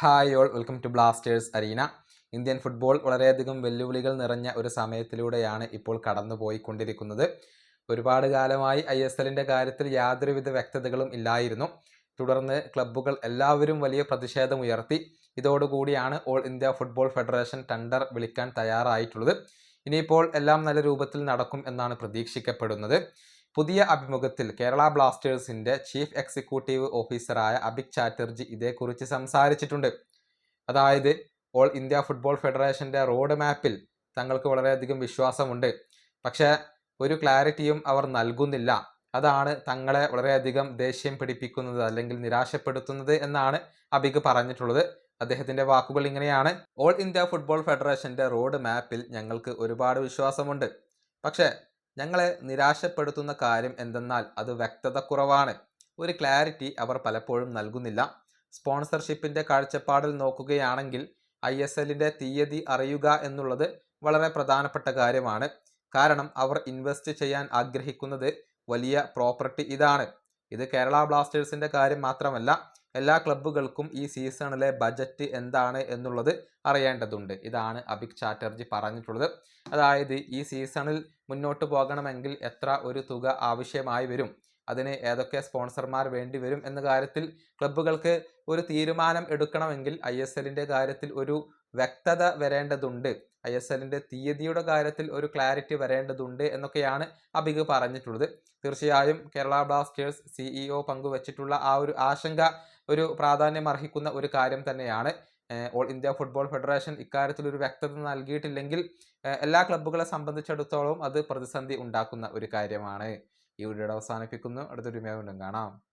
Hi all welcome to Blasters arena Indian football വളരെയധികം വെല്ലുവിളികൾ നിറഞ്ഞ ഒരു സമയത്തിലൂടെയാണ് ഇപ്പോൾ കടന്നുപോയിക്കൊണ്ടിരിക്കുന്നത്. ഒരുപാട് കാലമായി ഐ എസ് എല്ലിന്റെ കാര്യത്തിൽ യാതൊരുവിധ വ്യക്തതകളും ഇല്ലായിരുന്നു. തുടർന്ന് ക്ലബ്ബുകൾ എല്ലാവരും വലിയ പ്രതിഷേധമുയർത്തി ഇതോടുകൂടിയാണ് all India football federation tender വിളിക്കാൻ തയ്യാറായിട്ടുള്ളത്. ഇനിയിപ്പോൾ എല്ലാം നല്ല രൂപത്തിൽ നടക്കും എന്നാണ് പ്രതീക്ഷിക്കപ്പെടുന്നത്. പുതിയ അഭിമുഖത്തിൽ കേരള ബ്ലാസ്റ്റേഴ്സിന്റെ ചീഫ് എക്സിക്യൂട്ടീവ് ഓഫീസറായ അഭിക് ചാറ്റർജി ഇതേക്കുറിച്ച് സംസാരിച്ചിട്ടുണ്ട്. അതായത് ഓൾ ഇന്ത്യ ഫുട്ബോൾ ഫെഡറേഷന്റെ റോഡ് മാപ്പിൽ തങ്ങൾക്ക് വളരെയധികം വിശ്വാസമുണ്ട്. പക്ഷേ ഒരു ക്ലാരിറ്റിയും അവർ നൽകുന്നില്ല. അതാണ് തങ്ങളെ വളരെയധികം ദേഷ്യം പിടിപ്പിക്കുന്നത് അല്ലെങ്കിൽ നിരാശപ്പെടുത്തുന്നത് എന്നാണ് അബിക് പറഞ്ഞിട്ടുള്ളത്. അദ്ദേഹത്തിന്റെ വാക്കുകൾ ഇങ്ങനെയാണ്. ഓൾ ഇന്ത്യ ഫുട്ബോൾ ഫെഡറേഷന്റെ റോഡ് മാപ്പിൽ ഞങ്ങൾക്ക് ഒരുപാട് വിശ്വാസമുണ്ട്. പക്ഷേ ഞങ്ങളെ നിരാശപ്പെടുത്തുന്ന കാര്യം എന്തെന്നാൽ അത് വ്യക്തത കുറവാണ് ഒരു ക്ലാരിറ്റി അവർ പലപ്പോഴും നൽകുന്നില്ല. സ്പോൺസർഷിപ്പിന്റെ കാഴ്ചപ്പാടിൽ നോക്കുകയാണെങ്കിൽ ഐ എസ് എല്ലിന്റെ തീയതി അറിയുക എന്നുള്ളത് വളരെ പ്രധാനപ്പെട്ട കാര്യമാണ്. കാരണം അവർ ഇൻവെസ്റ്റ് ചെയ്യാൻ ആഗ്രഹിക്കുന്നത് വലിയ പ്രോപ്പർട്ടി ഇതാണ്. ഇത് കേരള ബ്ലാസ്റ്റേഴ്സിന്റെ കാര്യം മാത്രമല്ല എല്ലാ ക്ലബ്ബുകൾക്കും ഈ സീസണിലെ ബജറ്റ് എന്താണ് എന്നുള്ളത് അറിയേണ്ടതുണ്ട്. ഇതാണ് അഭിക് ചാറ്റർജി പറഞ്ഞിട്ടുള്ളത്. അതായത് ഈ സീസണിൽ മുന്നോട്ട് പോകണമെങ്കിൽ എത്ര ഒരു തുക ആവശ്യമായി വരും? അതിന് ഏതൊക്കെ സ്പോൺസർമാർ വേണ്ടി വരും? എന്ന കാര്യത്തിൽ ക്ലബ്ബുകൾക്ക് ഒരു തീരുമാനം എടുക്കണമെങ്കിൽ ഐ എസ് എല്ലിന്റെ കാര്യത്തിൽ ഒരു വ്യക്തത വരേണ്ടതുണ്ട്. ഐ എസ് എല്ലിന്റെ തീയതിയുടെ കാര്യത്തിൽ ഒരു ക്ലാരിറ്റി വരേണ്ടതുണ്ട് എന്നൊക്കെയാണ് അബിഗ് പറഞ്ഞിട്ടുള്ളത്. തീർച്ചയായും കേരള ബ്ലാസ്റ്റേഴ്സ് സിഇഒ പങ്കുവച്ചിട്ടുള്ള ആ ഒരു ആശങ്ക ഒരു പ്രാധാന്യം അർഹിക്കുന്ന ഒരു കാര്യം തന്നെയാണ്. ഓൾ ഇന്ത്യ ഫുട്ബോൾ ഫെഡറേഷൻ ഇക്കാര്യത്തിൽ ഒരു വ്യക്തത നൽകിയിട്ടില്ലെങ്കിൽ എല്ലാ ക്ലബ്ബുകളെ സംബന്ധിച്ചിടത്തോളം അത് പ്രതിസന്ധി ഉണ്ടാക്കുന്ന ഒരു കാര്യമാണ്. ഈ വീഡിയോയുടെ അവസാനിപ്പിക്കുന്നു. അടുത്തൊരു വീണ്ടും കാണാം.